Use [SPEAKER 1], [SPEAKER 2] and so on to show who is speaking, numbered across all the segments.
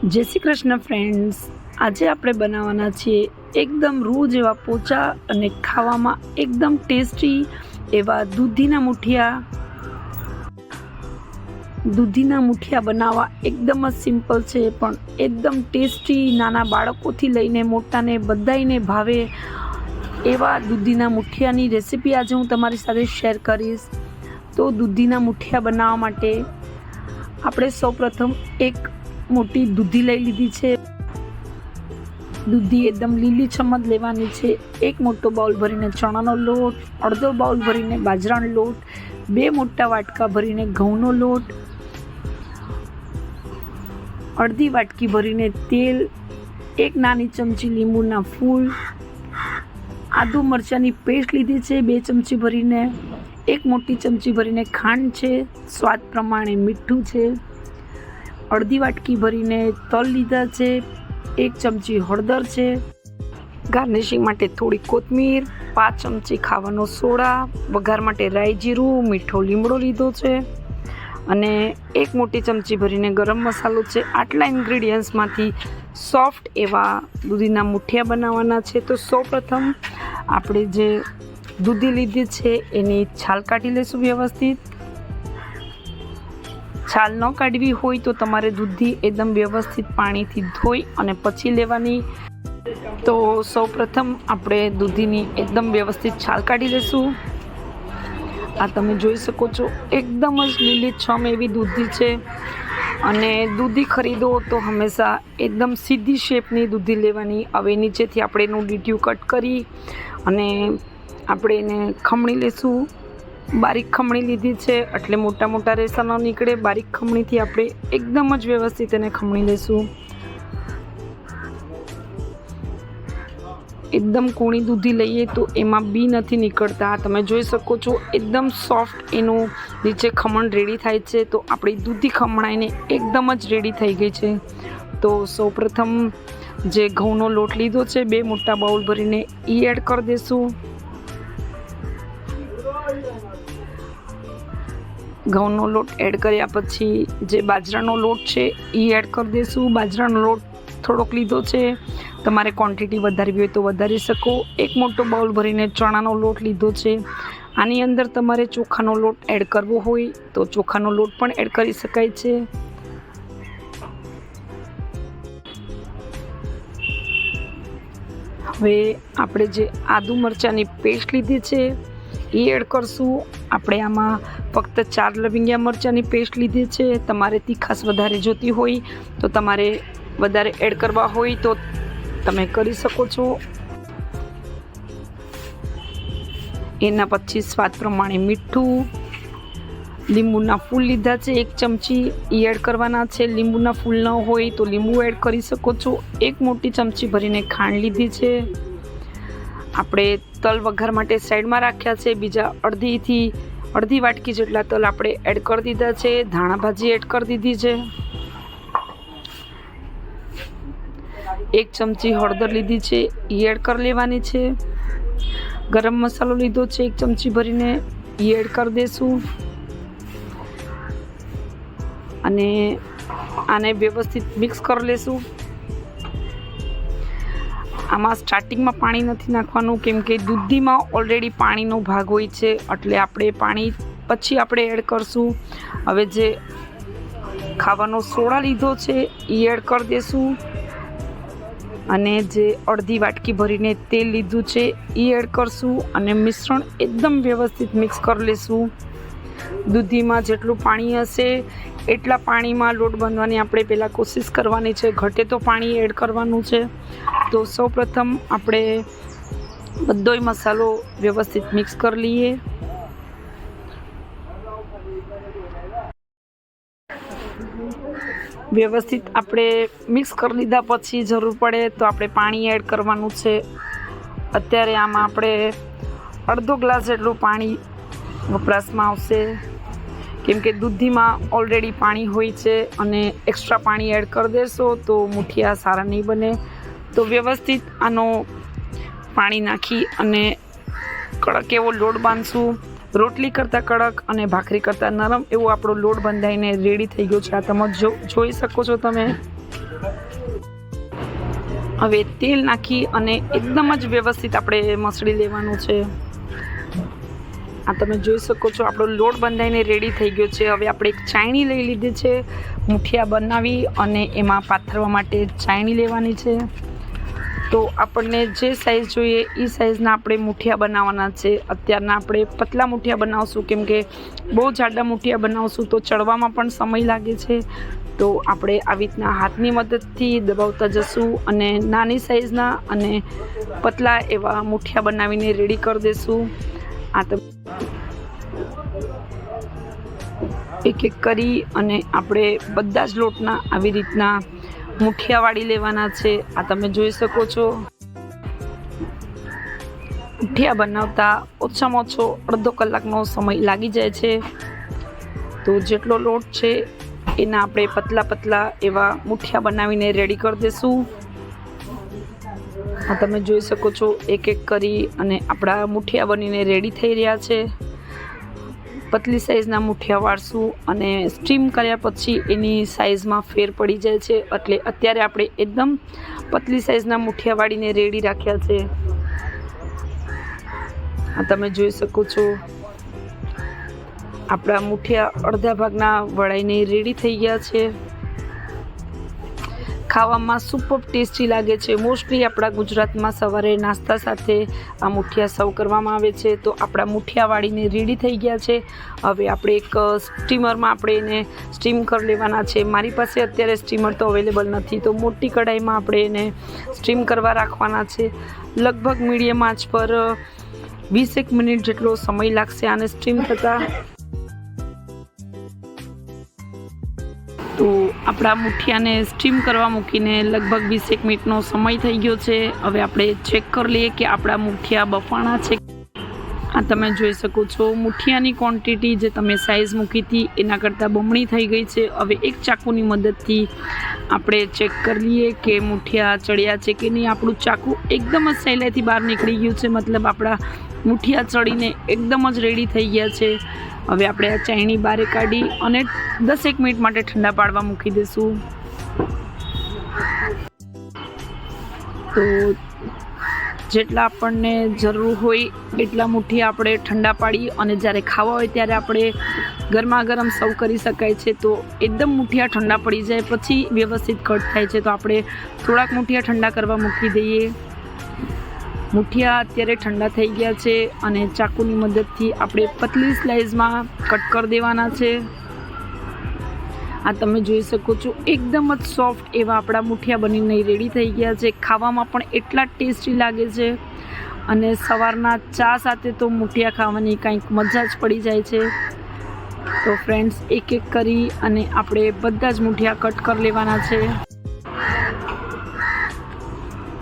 [SPEAKER 1] જય શ્રી કૃષ્ણ ફ્રેન્ડ્સ આજે આપણે બનાવવાના છીએ એકદમ રૂ જેવા પોચા અને ખાવામાં એકદમ ટેસ્ટી એવા દૂધીના મુઠિયા. દૂધીના મુઠિયા બનાવવા એકદમ જ સિમ્પલ છે, પણ એકદમ ટેસ્ટી નાના બાળકોથી લઈને મોટાને બધાઈને ભાવે એવા દૂધીના મુઠિયાની રેસીપી આજે હું તમારી સાથે શેર કરીશ. તો દૂધીના મુઠિયા બનાવવા માટે આપણે સૌપ્રથમ એક મોટી દૂધી લઈ લીધી છે. દૂધી એકદમ લીલી છમદ લેવાની છે. એક મોટો બાઉલ ભરીને ચણાનો લોટ, અડધો બાઉલ ભરીને બાજરાનો લોટ, બે મોટા વાટકા ભરીને ઘઉંનો લોટ, અડધી વાટકી ભરીને તેલ, એક નાની ચમચી લીંબુના ફૂલ, આદુ મરચાંની પેસ્ટ લીધી છે બે ચમચી ભરીને, એક મોટી ચમચી ભરીને ખાંડ છે, સ્વાદ પ્રમાણે મીઠું છે. અડધી વાટકી ભરીને તલ લીધા છે, એક ચમચી હળદર છે, ગાર્નિશિંગ માટે થોડી કોથમીર, પાંચ ચમચી ખાવાનો સોડા, વઘાર માટે રાઈ જીરું, મીઠો લીમડો લીધો છે અને એક મોટી ચમચી ભરીને ગરમ મસાલો છે. આટલા ઇન્ગ્રીડિયન્ટ્સમાંથી સોફ્ટ એવા દૂધીના મુઠિયા બનાવવાના છે. તો સૌપ્રથમ આપણે જે દૂધી લીધી છે, એની છાલ કાઢી લઈશું વ્યવસ્થિત. છાલ ન કાઢવી હોય તો તમારે દૂધી એકદમ વ્યવસ્થિત પાણીથી ધોઈ અને પછી લેવાની. તો સૌપ્રથમ આપણે દૂધીની એકદમ વ્યવસ્થિત છાલ કાઢી લઈશું આ તમે જોઈ શકો છો, એકદમ જ લીલી છમ એવી દૂધી છે. અને દૂધી ખરીદો તો હંમેશા એકદમ સીધી શેપની દૂધી લેવાની. હવે નીચેથી આપણે એનું ડીટ્યુ કટ કરી અને આપણે એને ખમણી લેશું. બારીક ખમણી લીધી છે. એટલે મોટા મોટા રેસા ન નીકળે. બારીક ખમણીથી આપણે એકદમ જ વ્યવસ્થિત એને ખમણી લઈશું એકદમ કૂણી દૂધી લઈએ તો એમાં બી નથી નીકળતા. તમે જોઈ શકો છો, એકદમ સોફ્ટ એનું નીચે ખમણ રેડી થાય છે. તો આપણી દૂધી ખમણાઈને એકદમ જ રેડી થઈ ગઈ છે. તો સૌપ્રથમ જે ઘઉંનો લોટ લીધો છે, બે મોટા બાઉલ ભરીને એ એડ કરી દઈશું ઘઉંનો લોટ એડ કર્યા પછી જે બાજરાનો લોટ છે એ એડ કરી દઈશું બાજરાનો લોટ થોડોક લીધો છે. તમારે ક્વોન્ટિટી વધારવી હોય તો વધારી શકો. એક મોટો બાઉલ ભરીને ચણાનો લોટ લીધો છે. આની અંદર તમારે ચોખાનો લોટ એડ કરવો હોય તો ચોખાનો લોટ પણ એડ કરી શકાય છે. હવે આપણે જે આદુ મરચાંની પેસ્ટ લીધી છે એ એડ કરશું. આપણે આમાં ફક્ત ચાર લવિંગિયા મરચાંની પેસ્ટ લીધી છે. તમારે તીખાસ વધારે જોતી હોય તો તમારે વધારે એડ કરવા હોય તો તમે કરી શકો છો. એના પછી સ્વાદ પ્રમાણે મીઠું. લીંબુના ફૂલ લીધા છે એક ચમચી. એ એડ કરવાના છે. લીંબુના ફૂલ ન હોય તો લીંબુ એડ કરી શકો છો. એક મોટી ચમચી ભરીને ખાંડ લીધી છે. આપણે તલ વઘાર માટે સાઈડમાં રાખ્યા છે. બીજા અડધીથી અડધી વાટકી જેટલા તલ આપણે એડ કરી દીધા છે. ધાણા ભાજી એડ કરી દીધી છે. એક ચમચી હળદર લીધી છે. એ એડ કરી લેવાની છે. ગરમ મસાલો લીધો છે. એક ચમચી ભરીને એ એડ કરી દઈશું અને આને વ્યવસ્થિત મિક્સ કરી લેશું. આમાં સ્ટાર્ટિંગમાં પાણી નથી નાખવાનું, કેમ કે દૂધીમાં ઓલરેડી પાણીનો ભાગ હોય છે, એટલે આપણે પાણી પછી આપણે એડ કરશું. હવે જે ખાવાનો સોડા લીધો છે, એ એડ કરી દઈશું અને જે અડધી વાટકી ભરીને તેલ લીધું છે, એ એડ કરશું અને મિશ્રણ એકદમ વ્યવસ્થિત મિક્સ કરી લેશું. દૂધીમાં જેટલું પાણી હશે, એટલા પાણીમાં લોટ બાંધવાની આપણે પહેલાં કોશિશ કરવાની છે. ઘટે તો પાણી એડ કરવાનું છે. તો સૌપ્રથમ આપણે બધોય મસાલો વ્યવસ્થિત મિક્સ કરી લઈએ. વ્યવસ્થિત આપણે મિક્સ કરી લીધા પછી જરૂર પડે તો આપણે પાણી એડ કરવાનું છે. અત્યારે આમાં આપણે અડધો ગ્લાસ જેટલું પાણી વપરાશમાં આવશે. કેમ કે દૂધીમાં ઓલરેડી પાણી હોય છે અને એક્સ્ટ્રા પાણી એડ કરી દેશો તો મુઠિયા સારા નહીં બને. તો વ્યવસ્થિત આનો પાણી નાખી અને કડક એવો લોટ બાંધશું. રોટલી કરતાં કડક અને ભાખરી કરતાં નરમ એવો આપણો લોટ બંધાઈને રેડી થઈ ગયો છે. આ તમે જોઈ શકો છો તમે. હવે તેલ નાખી અને એકદમ જ વ્યવસ્થિત આપણે મસળી લેવાનું છે. આ તમે જોઈ શકો છો આપણો લોટ બંધાઈને રેડી થઈ ગયો છે. હવે આપણે એક ચાયણી લઈ લીધી છે. મુઠિયા બનાવી અને એમાં પાથરવા માટે ચાયણી લેવાની છે. તો આપણને જે સાઈઝ જોઈએ એ સાઈઝના આપણે મુઠિયા બનાવવાના છે. અત્યારના આપણે પતલા મુઠિયા બનાવશું, કેમ કે બહુ જાડા મુઠિયા બનાવશું તો ચડવામાં પણ સમય લાગે છે. તો આપણે આવી રીતના હાથની મદદથી દબાવતા જશું અને નાની સાઇઝના અને પતલા એવા મુઠિયા બનાવીને રેડી કરી દઈશું આ તો એક એક કરી અને આપણે બધા જ લોટના આવી રીતના મુઠિયા વાળી લેવાના છે. આ તમે જોઈ શકો છો. મુઠિયા બનાવતા ઓછામાં ઓછો અડધો કલાકનો સમય લાગી જાય છે. તો જેટલો લોટ છે, એના આપણે પતલા પતલા એવા મુઠિયા બનાવીને રેડી કરી દઈશું આ તમે જોઈ શકો છો એક એક કરી અને આપણા મુઠિયા બનીને રેડી થઈ રહ્યા છે. પતલી સાઈઝના મુઠિયા વાળશું અને સ્ટીમ કર્યા પછી એની સાઈઝમાં ફેર પડી જાય છે. એટલે અત્યારે આપણે એકદમ પતલી સાઈઝના મુઠિયા વાળીને રેડી રાખ્યા છે. આ તમે જોઈ શકો છો. આપણા મુઠિયા અડધા ભાગના વળાઈને રેડી થઈ ગયા છે. ખાવામાં સુપર ટેસ્ટી લાગે છે. મોસ્ટલી આપણા ગુજરાતમાં સવારે નાસ્તા સાથે આ મુઠિયા સર્વ કરવામાં આવે છે. તો આપણા મુઠિયા વાળીને રેડી થઈ ગયા છે. હવે આપણે એક સ્ટીમરમાં આપણે એને સ્ટીમ કરી લેવાના છે. મારી પાસે અત્યારે સ્ટીમર તો અવેલેબલ નથી. તો મોટી કઢાઈમાં આપણે એને સ્ટીમ કરવા રાખવાના છે. લગભગ મીડિયમ આંચ પર વીસેક મિનિટ જેટલો સમય લાગશે આને સ્ટીમ થતાં તો આપણા મુઠિયાને સ્ટીમ કરવા મૂકીને લગભગ વીસેક મિનિટનો સમય થઈ ગયો છે. હવે આપણે ચેક કરી લઈએ કે આપણા મુઠિયા બફાણા છે. આ તમે જોઈ શકો છો, મુઠિયાની ક્વોન્ટિટી જે તમે સાઇઝ મૂકી હતી, એના કરતાં બમણી થઈ ગઈ છે. હવે એક ચાકુની મદદથી આપણે ચેક કરી લઈએ કે મુઠિયા ચડ્યા છે કે નહીં. આપણું ચાકુ એકદમ જ સહેલાઈથી બહાર નીકળી ગયું છે. મતલબ આપણા મુઠિયા ચડીને એકદમ જ રેડી થઈ ગયા છે. હવે આપણે આ ચાયણી બારે કાઢી અને દસેક મિનિટ માટે ઠંડા પાડવા મૂકી દઈશું. તો જેટલા આપણને જરૂર હોય એટલા મુઠ્ઠી આપણે ઠંડા પાડી અને જ્યારે ખાવા હોય ત્યારે આપણે ગરમા ગરમ સર્વ કરી શકાય છે. તો એકદમ મુઠિયા ઠંડા પડી જાય, પછી વ્યવસ્થિત કટ થાય છે. તો આપણે થોડાક મુઠિયા ઠંડા કરવા મૂકી દઈએ. મુઠિયા અત્યારે ઠંડા થઈ ગયા છે અને ચાકુની મદદથી આપણે પતલી સ્લાઇઝમાં કટ કરી દેવાના છે. આ તમે જોઈ શકો છો, એકદમ જ સોફ્ટ એવા આપણા મુઠિયા બનીને રેડી થઈ ગયા છે. ખાવામાં પણ એટલા ટેસ્ટી લાગે છે અને સવારના ચા સાથે તો મુઠિયા ખાવાની કંઈક મજા જ પડી જાય છે. તો ફ્રેન્ડ્સ એક એક કરી અને આપણે બધા જ મુઠિયા કટ કરી લેવાના છે.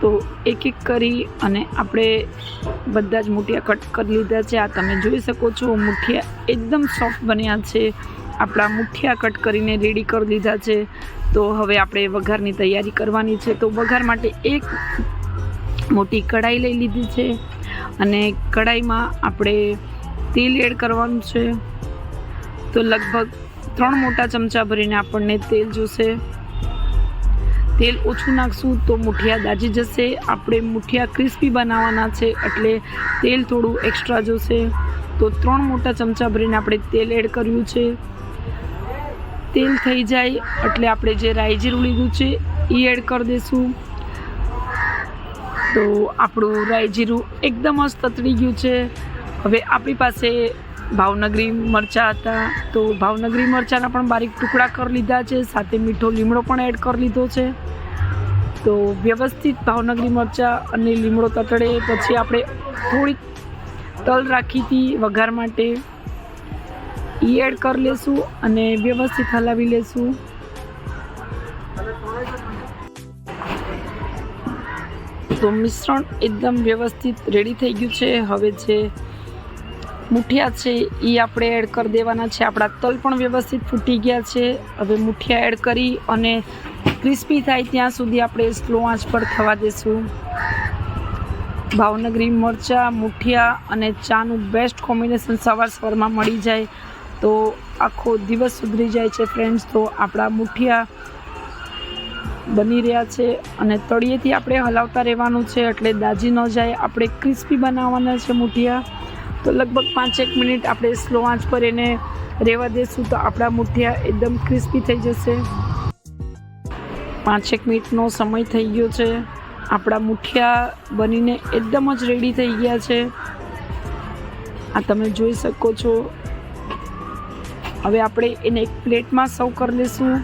[SPEAKER 1] તો એક એક કરી અને આપણે બધા જ મૂઠિયા કટ કરી લીધા છે. આ તમે જોઈ શકો છો, મુઠિયા એકદમ સોફ્ટ બન્યા છે. આપણા મુઠિયા કટ કરીને રેડી કરી લીધા છે. તો હવે આપણે વઘારની તૈયારી કરવાની છે. તો વઘાર માટે એક મોટી કઢાઈ લઈ લીધી છે અને કઢાઈમાં આપણે તેલ એડ કરવાનું છે. તો લગભગ ત્રણ મોટા ચમચા ભરીને આપણને તેલ જોશે. તેલ ઓછું નાખશું તો મુઠિયા દાજી જશે. આપણે મુઠિયા ક્રિસ્પી બનાવવાના છે એટલે તેલ થોડું એક્સ્ટ્રા જોશે. તો ત્રણ મોટા ચમચા ભરીને આપણે તેલ એડ કર્યું છે. તેલ થઈ જાય એટલે આપણે જે રાઈ જીરું લીધું છે એ એડ કરી દઈશું તો આપણું રાઈ જીરું એકદમ જ તતડી ગયું છે. હવે આપણી પાસે ભાવનગરી મરચાં હતા. તો ભાવનગરી મરચાંના પણ બારીક ટુકડા કરી લીધા છે. સાથે મીઠો લીમડો પણ એડ કરી લીધો છે. તો વ્યવસ્થિત ભાવનગરી મરચાં અને લીમડો તતડે, પછી આપણે થોડીક તલ રાખી હતી વઘાર માટે. એ એડ કરી લેશું અને વ્યવસ્થિત હલાવી લેશું. તો મિશ્રણ એકદમ વ્યવસ્થિત રેડી થઈ ગયું છે. હવે જે મુઠિયા છે એ આપણે એડ કરી દેવાના છે. આપણા તલ પણ વ્યવસ્થિત ફૂટી ગયા છે. હવે મુઠિયા એડ કરી અને ક્રિસ્પી થાય ત્યાં સુધી આપણે સ્લો આંચ પર થવા દેશું. ભાવનગરી મરચાં, મુઠિયા અને ચાનું બેસ્ટ કોમ્બિનેશન સવાર સવારમાં મળી જાય તો આખો દિવસ સુધરી જાય છે ફ્રેન્ડ્સ તો આપણા મુઠિયા બની રહ્યા છે અને તળિયેથી આપણે હલાવતા રહેવાનું છે એટલે દાજી ન જાય. આપણે ક્રિસ્પી બનાવવાના છે મુઠિયા. તો લગભગ પાંચેક મિનિટ આપણે સ્લો આંચ પર એને રહેવા દઈશું તો આપણા મુઠિયા એકદમ ક્રિસ્પી થઈ જશે. પાંચેક મિનિટનો સમય થઈ ગયો છે. આપણા મુઠિયા બનીને એકદમ જ રેડી થઈ ગયા છે. આ તમે જોઈ શકો છો. હવે આપણે એને એક પ્લેટમાં સર્વ કરી લઈશું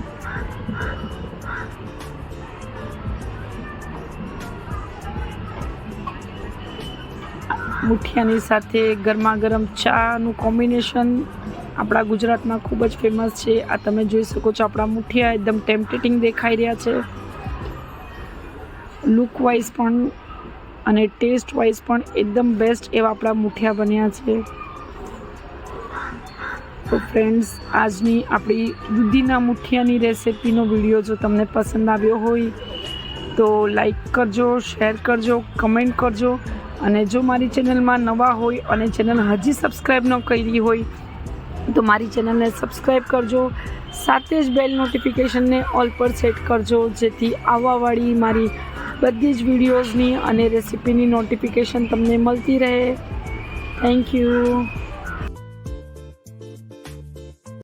[SPEAKER 1] મુઠિયાની સાથે ગરમા ગરમ ચાનું કોમ્બિનેશન આપણા ગુજરાતમાં ખૂબ જ ફેમસ છે. આ તમે જોઈ શકો છો, આપણા મુઠિયા એકદમ ટેમ્પટેટિંગ દેખાઈ રહ્યા છે. લુક વાઇઝ પણ અને ટેસ્ટ વાઇઝ પણ એકદમ બેસ્ટ એવા આપણા મુઠિયા બન્યા છે. તો ફ્રેન્ડ્સ આજની આપણી દૂધીના મુઠિયાની રેસિપીનો વીડિયો જો તમને પસંદ આવ્યો હોય, તો લાઈક કરજો શેર કરજો કમેન્ટ કરજો. અને જો મારી ચેનલમાં નવા હોય અને ચેનલ હજી સબસ્ક્રાઈબ ન કરી હોય તો મારી ચેનલને સબસ્ક્રાઈબ કરજો. સાથે જ બેલ નોટિફિકેશનને ઓલ પર સેટ કરજો, જેથી આવવાવાળી મારી બધી જ વિડીયોઝની અને રેસિપીની નોટિફિકેશન તમને મળતી રહે. Thank you.